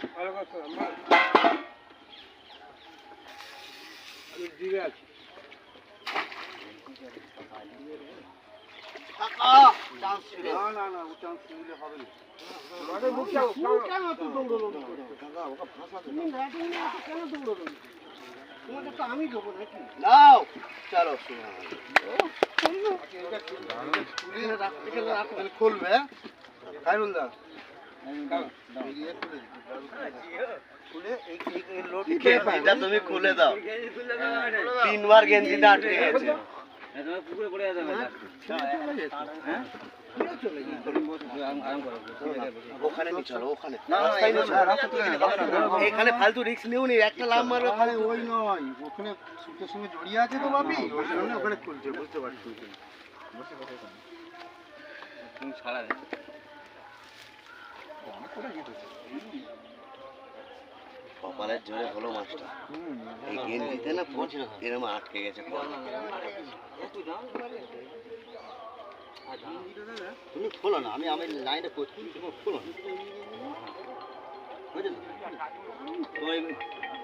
হাতে হবে না দূরে রাখো দূরে রাখো আমি দিবে আছি কাকা চান্স ছিল না না না ও চান্স নিলে হবে না কেন তুই দৌড়লো কাকা ওকে ফাঁসাতে আমি দেবো নাকি নাও চলো খুলবে খাইরুল দা এটা তুমি খুলে দাও তিনবার গেঞ্জিটা আটকে গেছে। এখানে ফালতু রিস্ক নিও নি একটা লাভ মারবে ওই নয় ওখানে সুতের সঙ্গে জড়িয়ে আছে তো বাপি ওই জন্য ওখানে খুলছে বুঝতে পারছি ছাড়া দেয় কপালের জোরে হলো মাছটা। এই গেঞ্জিতে না এরম আটকে গেছে তুমি খোলো না আমি আমি লাইনটা করছি তুমি খোলো না। বুঝলে? ওই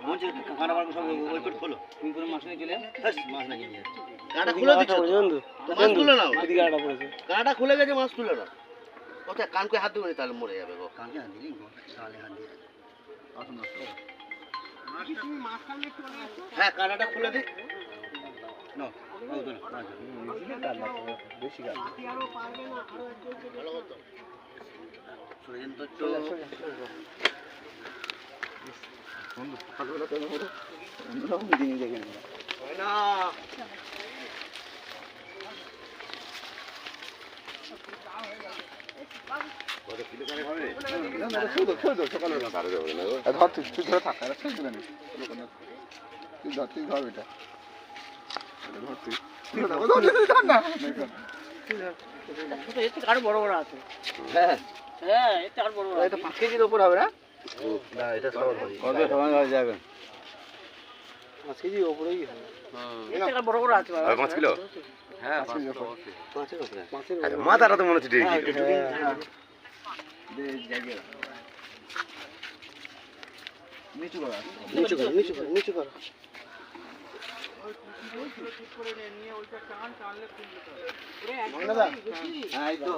মঞ্চে কাঁটা মারবো সব ওই করে খোলো। তুমি পুরো মাছ নিয়ে চলে মাছ নাকি নিয়ে কাঁটা খুলে দিচ্ছ? তো মাছ খুলে নাও কাঁটা খুলে গেছে মাছ তুলে নাও কোথায় কান করে হাত দেবো না, তাহলে মরে যাবে গো। কানকে হাত গো তাহলে হাত দিয়ে হ্যাঁ কাঁটাটা খুলে দিই হয় না কত কিলো করে হবে ধর তুই তুই ধরে থাক আর ছেড়ে দিলেন তুই ধর তুই ধর এটা এটা ধর তুই তুই ধর, ধর, তুই ধর না এর থেকে আরও বড় বড় আছে হ্যাঁ হ্যাঁ এর থেকে আরও বড় বড় এটা পাঁচ কেজির ওপর হবে না না এটা সবার বাড়ি কত সময় হয়ে যাবে? পাঁচ কেজির ওপরেই থেকে বড় বড় আছে। পাঁচ কিলো? হ্যাঁ মাথাটা তো মনে হচ্ছে হ্যাঁ, নিচু করো। নিচু করো নিচু করো নিচু করো। দা হ্যাঁ তো।